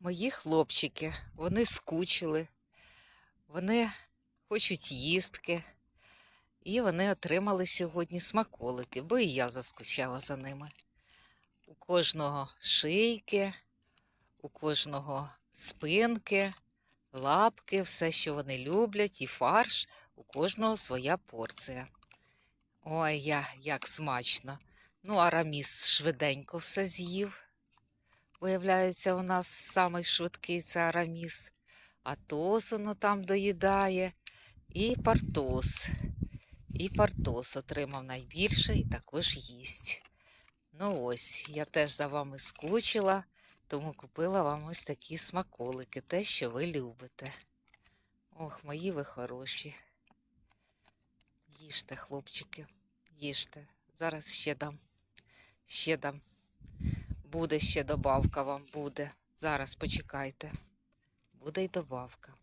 Мої хлопчики, вони скучили, вони хочуть їстки. І вони отримали сьогодні смаколики, бо і я заскучала за ними. У кожного шийки, у кожного спинки, лапки, все, що вони люблять, і фарш, у кожного своя порція. Ой, я, як смачно. Ну, Араміс швиденько все з'їв. Виявляється, у нас самий швидкий це Араміс. Атос воно там доїдає. І Партос. І Партос отримав найбільше і також їсть. Ну ось, я теж за вами скучила, тому купила вам ось такі смаколики, те, що ви любите. Ох, мої ви хороші. Їжте, хлопчики, їжте. Зараз ще дам. Ще дам. Буде ще добавка вам, буде. Зараз почекайте. Буде й добавка.